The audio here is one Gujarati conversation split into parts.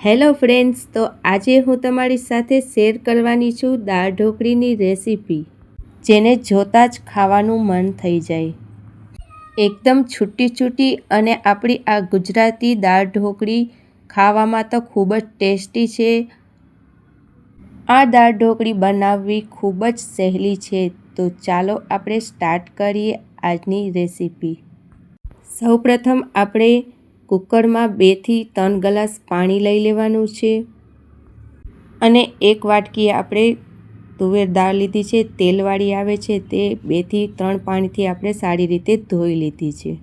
હેલો ફ્રેન્ડ્સ, તો આજે હું તમારી સાથે શેર કરવાની છું દાળ ઢોકળીની રેસીપી, જેને જોતાં જ ખાવાનું મન થઈ જાય. એકદમ છૂટી છૂટી અને આપણી આ ગુજરાતી દાળ ઢોકળી ખાવામાં તો ખૂબ જ ટેસ્ટી છે. આ દાળ ઢોકળી બનાવવી ખૂબ જ સહેલી છે, તો ચાલો આપણે સ્ટાર્ટ કરીએ આજની રેસીપી. સૌપ્રથમ આપણે કુકરમાં બેથી ત્રણ ગ્લાસ પાણી લઈ લેવાનું છે. અને એક વાટકી આપણે તુવેર દાળ લીધી છે. તેલવાળી આવે છે. તે બેથી ત્રણ પાણીથી આપણે સારી રીતે ધોઈ લીધી છે.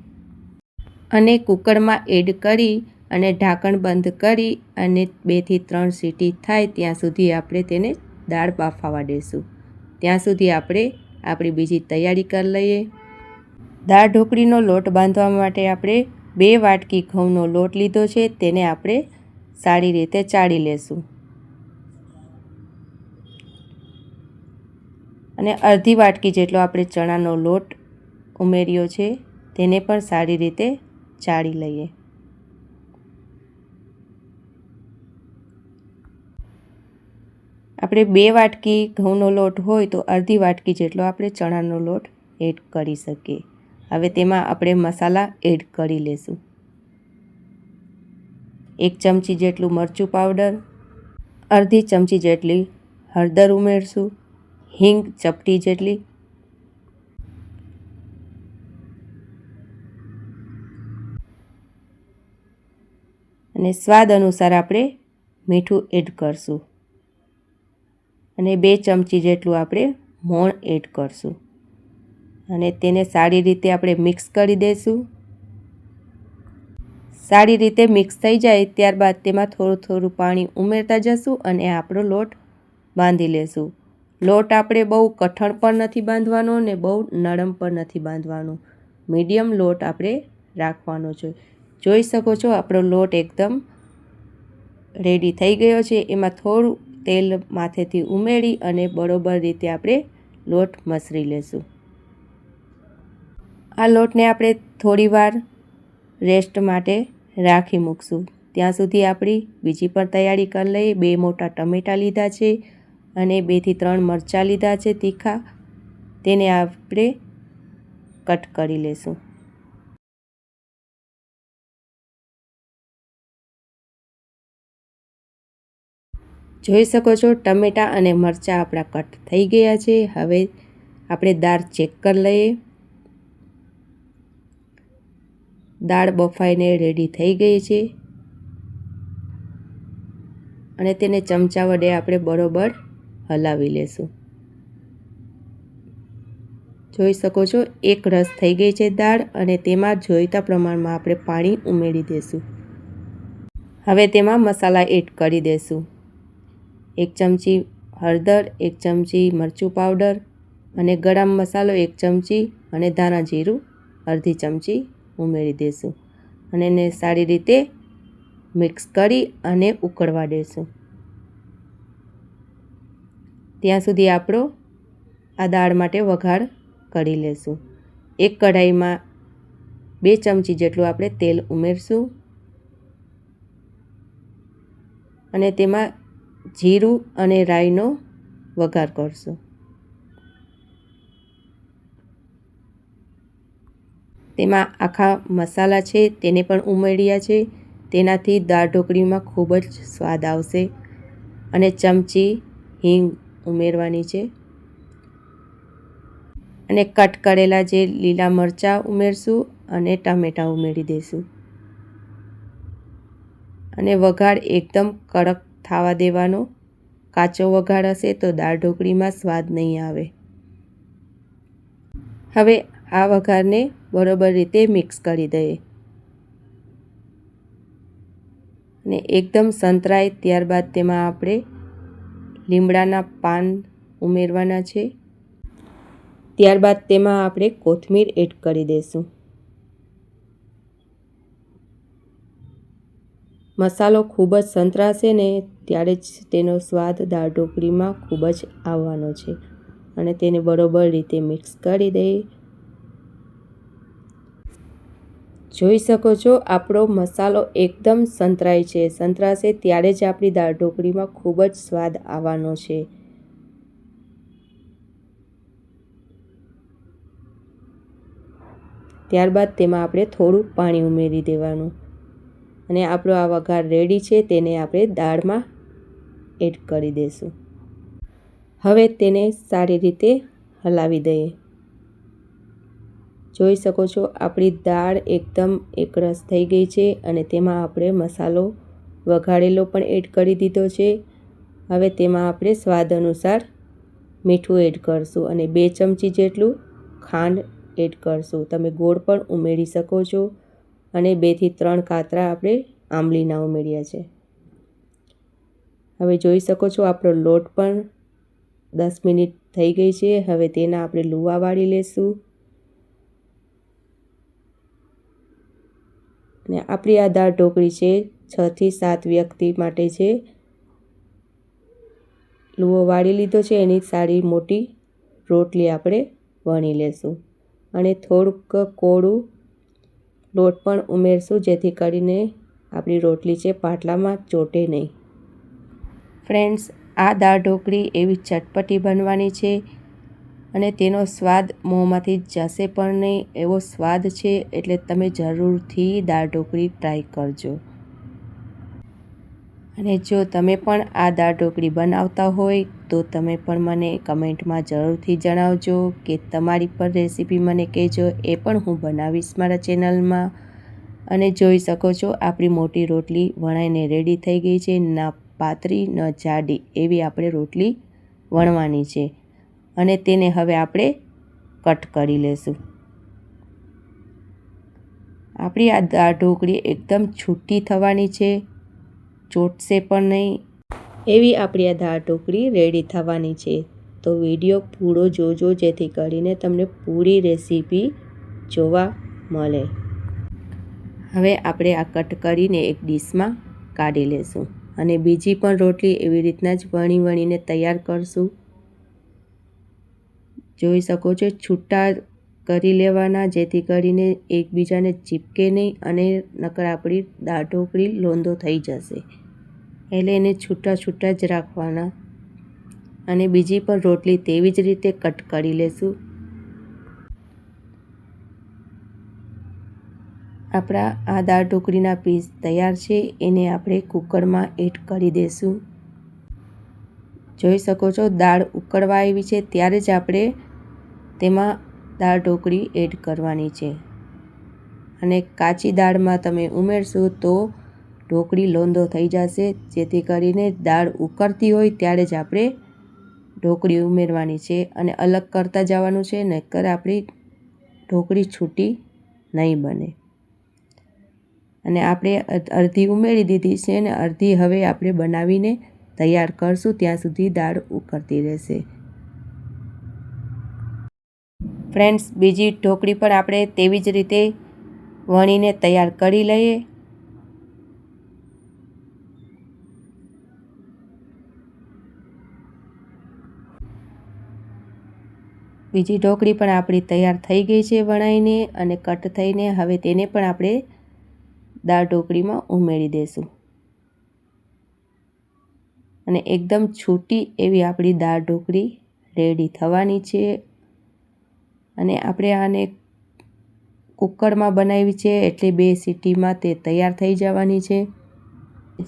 અને કુકરમાં એડ કરી અને ઢાંકણ બંધ કરી અને બેથી ત્રણ સીટી થાય ત્યાં સુધી આપણે તેને દાળ બાફાવા દેશું. ત્યાં સુધી આપણે આપણી બીજી તૈયારી કરી લઈએ. દાળ ઢોકળીનો લોટ બાંધવા માટે આપણે બે વાટકી ઘઉંનો લોટ લીધો છે, તેને આપણે સારી રીતે ચાળી લેશું. અને અડધી વાટકી જેટલો આપણે ચણાનો લોટ ઉમેર્યો છે, તેને પણ સારી રીતે ચાળી લઈએ. આપણે બે વાટકી ઘઉંનો લોટ હોય તો અડધી વાટકી જેટલો આપણે ચણાનો લોટ એડ કરી શકીએ. હવે તેમાં આપણે મસાલા એડ કરી લેશું. એક ચમચી જેટલું મરચું પાવડર, અડધી ચમચી જેટલી હળદર ઉમેરશું, હિંગ ચપટી જેટલી. અને સ્વાદ અનુસાર આપણે મીઠું એડ કરશું. અને બે ચમચી જેટલું આપણે મોણ એડ કરશું. અને તેને સારી રીતે આપણે મિક્સ કરી દઈશું સારી રીતે મિક્સ થઈ જાય ત્યારબાદ તેમાં થોડું થોડું પાણી ઉમેરતા જશું અને આપણો લોટ બાંધી લેશું. લોટ આપણે બહુ કઠણ પણ નથી બાંધવાનો ને બહુ નરમ પણ નથી બાંધવાનો. મીડિયમ લોટ આપણે રાખવાનો છે. જોઈ શકો છો આપણો લોટ એકદમ રેડી થઈ ગયો છે. એમાં થોડું તેલ માથેથી ઉમેરી અને બરોબર રીતે આપણે લોટ મસરી લેશું. આ લોટને આપણે થોડીવાર રેસ્ટ માટે રાખી મૂકશું. ત્યાં સુધી આપણી બીજી પણ તૈયારી કરી લઈએ. બે મોટા ટમેટાં લીધા છે અને બેથી ત્રણ મરચાં લીધા છે તીખા. તેને આપણે કટ કરી લેશું. જોઈ શકો છો, ટમેટાં અને મરચાં આપણા કટ થઈ ગયા છે. હવે આપણે દાળ ચેક કરી લઈએ. દાળ બફાઈને રેડી થઈ ગઈ છે. અને તેને ચમચા વડે આપણે બરોબર હલાવી લેશું. જોઈ શકો છો, એક રસ થઈ ગઈ છે દાળ અને તેમાં જોઈતા પ્રમાણમાં આપણે પાણી ઉમેરી દઈશું હવે તેમાં મસાલા એડ કરી દઈશું એક ચમચી હળદર, એક ચમચી મરચું પાવડર અને ગરમ મસાલો, એક ચમચી અને ધાણા જીરું, અડધી ચમચી ઉમેરી દઈશું અને એને સારી રીતે મિક્સ કરી અને ઉકળવા દઈશું ત્યાં સુધી આપણો આ દાળ માટે વઘાર કરી લેશું. એક કઢાઈમાં બે ચમચી જેટલું આપણે તેલ ઉમેરશું અને તેમાં જીરું અને રાઈનો વઘાર કરશું. તેમાં આખા મસાલા છે, તેને પણ ઉમેર્યા છે. તેનાથી દાળ ઢોકળીમાં ખૂબ જ સ્વાદ આવશે અને ચમચી હિંગ ઉમેરવાની છે. અને કટ કરેલા જે લીલા મરચાં ઉમેરશું અને ટામેટાં ઉમેરી દઈશું અને વઘાર એકદમ કડક થવા દેવાનો. કાચો વઘાર હશે તો દાળ ઢોકળીમાં સ્વાદ નહીં આવે. હવે આ વઘારને બરોબર રીતે મિક્સ કરી દઈએ. અને એકદમ સંતરાય ત્યારબાદ તેમાં આપણે લીમડાના પાન ઉમેરવાના છે. ત્યારબાદ તેમાં આપણે કોથમીર એડ કરી દઈશું. મસાલો ખૂબ જ સંતરાશે ને ત્યારે જ તેનો સ્વાદ દાળ ઢોકળીમાં ખૂબ જ આવવાનો છે. અને તેને બરોબર રીતે મિક્સ કરી દઈએ. જોઈ શકો છો, આપણો મસાલો એકદમ સંતરાય છે. સંતરાશે ત્યારે જ આપણી દાળ ઢોકળીમાં ખૂબ જ સ્વાદ આવવાનો છે. ત્યારબાદ તેમાં આપણે થોડું પાણી ઉમેરી દેવાનું. અને આપણો આ વઘાર રેડી છે, તેને આપણે દાળમાં એડ કરી દઈશું હવે તેને સારી રીતે હલાવી દઈએ. જોઈ શકો છો, આપણી દાળ એકદમ એકરસ થઈ ગઈ છે અને તેમાં આપણે મસાલો વઘારેલો પણ એડ કરી દીધો છે. હવે તેમાં આપણે સ્વાદ અનુસાર મીઠું એડ કરશું અને બે ચમચી જેટલું ખાંડ એડ કરશું. તમે ગોળ પણ ઉમેરી શકો છો અને બેથી ત્રણ કાતરા આપણે આંબલીના ઉમેર્યા છે. હવે જોઈ શકો છો, આપણો લોટ પણ દસ મિનિટ થઈ ગઈ છે. હવે તેના આપણે લુવા વાળી લેશું. અને આપણી આ દાળ ઢોકળી છે છથી સાત વ્યક્તિ માટે છે. લુવો વાળી લીધો છે, એની સારી મોટી રોટલી આપણે વણી લેશું. અને થોડુંક કોળું લોટ પણ ઉમેરશું, જેથી કરીને આપણી રોટલી છે પાટલામાં ચોટે નહીં. ફ્રેન્ડ્સ, આ દાળ ઢોકળી એવી ચટપટી બનવાની છે અને તેનો સ્વાદ મોંમાંથી જશે પણ નહીં, એવો સ્વાદ છે એટલે તમે જરૂરથી દાળ ઢોકળી ટ્રાય કરજો. અને જો તમે પણ આ દાળ ઢોકળી બનાવતા હોય, તો તમે પણ મને કમેન્ટમાં જરૂરથી જણાવજો કે તમારી પણ રેસીપી મને કહેજો, એ પણ હું બનાવીશ મારા ચેનલમાં. અને જોઈ શકો છો, આપણી મોટી રોટલી વણાઈને રેડી થઈ ગઈ છે, ના પાતળી, ન જાડી, એવી આપણે રોટલી વણવાની છે. અને તેને હવે આપણે કટ કરી લેશું. આપણી આ દાળ ઢોકળી એકદમ છૂટી થવાની છે, ચોટશે પણ નહીં. એવી આપણી આ દાળ ઢોકળી રેડી થવાની છે. તો વીડિયો પૂરો જોજો, જેથી કરીને તમને પૂરી રેસીપી જોવા મળે. હવે આપણે આ કટ કરીને એક ડીશમાં કાઢી લેશું. અને બીજી પણ રોટલી એવી રીતના જ વણી વણીને તૈયાર કરશું. જોઈ શકો છો, છૂટા કરી લેવાના, જેથી કરીને એકબીજાને ચીપકે નહીં અને નકર આપણી દાળ ઢોકળી લોંદો થઈ જશે. એટલે એને છૂટા છૂટા જ રાખવાના. અને બીજી પણ રોટલી તેવી જ રીતે કટ કરી લેશું. આપણા આ દાળ ઢોકળીના પીસ તૈયાર છે, એને આપણે કુકરમાં એડ કરી દઈશું જોઈ શકો છો, દાળ ઉકળવા આવી છે, ત્યારે જ આપણે તેમાં દાળ ઢોકળી એડ કરવાની છે. અને કાચી દાળમાં તમે ઉમેરશો તો ઢોકળી લોંદો થઈ જશે. જેથી કરીને દાળ ઉકળતી હોય ત્યારે જ આપણે ઢોકળી ઉમેરવાની છે અને અલગ કરતા જવાનું છે, નહીતર આપણી ઢોકળી છૂટી નહીં બને. અને આપણે અડધી ઉમેરી દીધી છે ને અડધી હવે આપણે બનાવીને તૈયાર કરશું. ત્યાં સુધી દાળ ઉકળતી રહેશે. ફ્રેન્ડ્સ, બીજી ઢોકળી પણ આપણે તેવી જ રીતે વણીને તૈયાર કરી લઈએ. બીજી ઢોકળી પણ આપણી તૈયાર થઈ ગઈ છે વણાઈને અને કટ થઈને હવે તેને પણ આપણે દાળ ઢોકળીમાં ઉમેરી દઈશું અને એકદમ છૂટી એવી આપણી દાળ ઢોકળી રેડી થવાની છે. અને આપણે આને કુકરમાં બનાવી છે એટલે બે સીટીમાં તે તૈયાર થઈ જવાની છે.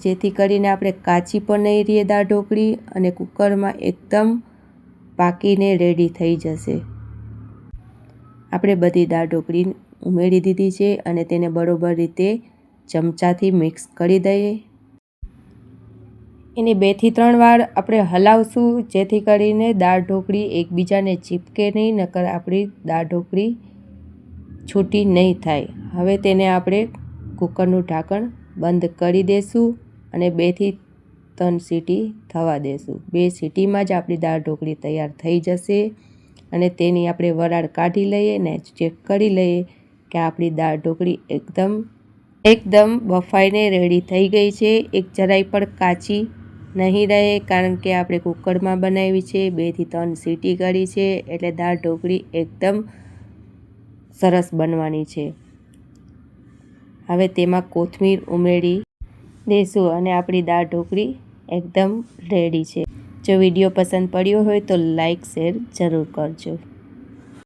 જેથી કરીને આપણે કાચી પણ નહીં રહીએ દાળ ઢોકળી અને કુકરમાં એકદમ પાકીને રેડી થઈ જશે. આપણે બધી દાળ ઢોકળી ઉમેરી દીધી છે અને તેને બરોબર રીતે ચમચાથી મિક્સ કરી દઈએ. એને બેથી ત્રણ વાર આપણે હલાવશું, જેથી કરીને દાળ ઢોકળી એકબીજાને ચીપકે નહીં, નકર આપણી દાળ ઢોકળી છૂટી નહીં થાય. હવે તેને આપણે કુકરનું ઢાંકણ બંધ કરી દેશું અને બેથી ત્રણ સીટી થવા દેશું. બે સીટીમાં જ આપણી દાળ ઢોકળી તૈયાર થઈ જશે અને તેની આપણે વરાળ કાઢી લઈએ ને ચેક કરી લઈએ કે આપણી દાળ ઢોકળી એકદમ એકદમ બફાઈને રેડી થઈ ગઈ છે. એક જરાય પણ કાચી નહીં રહે કારણ કે આપણે કુકરમાં બનાવી છે, બેથી ત્રણ સીટી કરી છે, એટલે દાળ ઢોકળી એકદમ સરસ બનવાની છે. હવે તેમાં કોથમીર ઉમેરી દઈશું અને આપણી દાળ ઢોકળી એકદમ રેડી છે. જો વીડિયો પસંદ પડ્યો હોય તો લાઈક શેર જરૂર કરજો.